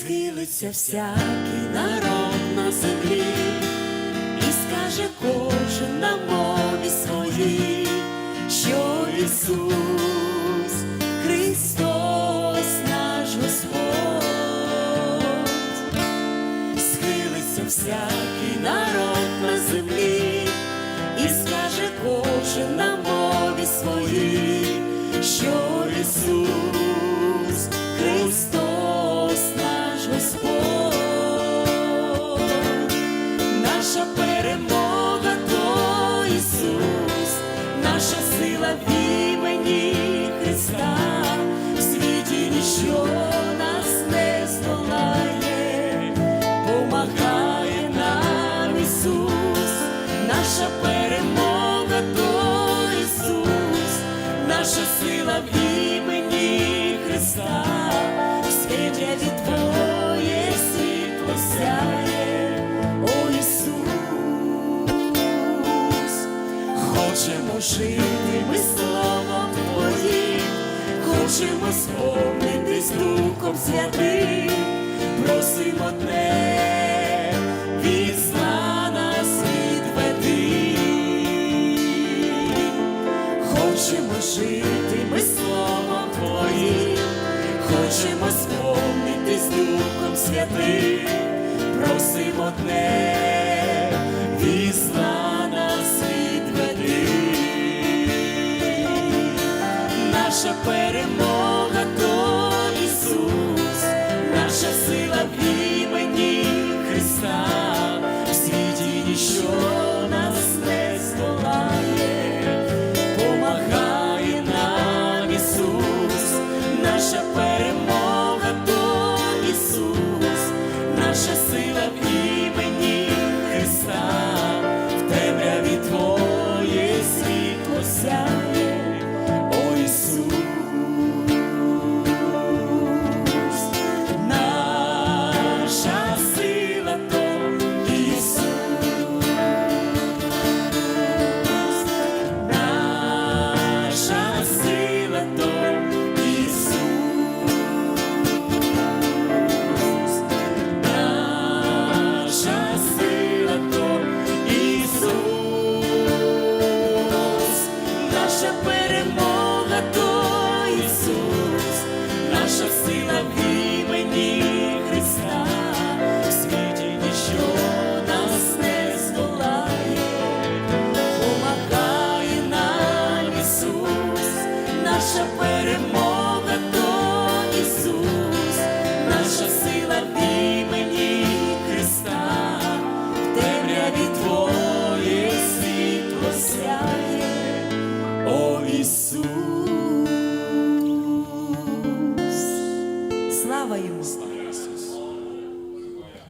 схилиться всякий народ на землі, і скаже кожен на мові своїй, що Ісус Христос наш Господь, схилиться всякий народ на землі, і скаже кожен на мові своїй, що Ісус наша сила в імені Христа, в світі Твоє світло сяє, о Ісус, хочемо жити ми словом Твоїм, хочемо сповнитись Духом Святим, просимо одне, жити ми словом Твоїм, хочемо сповнитись Духом Святим, просимо одне, візна нас. Наша перемога Ісус, наша перемога то Ісус, наша сила в імені Христа, в темряві Твоє світло сяє, Твоє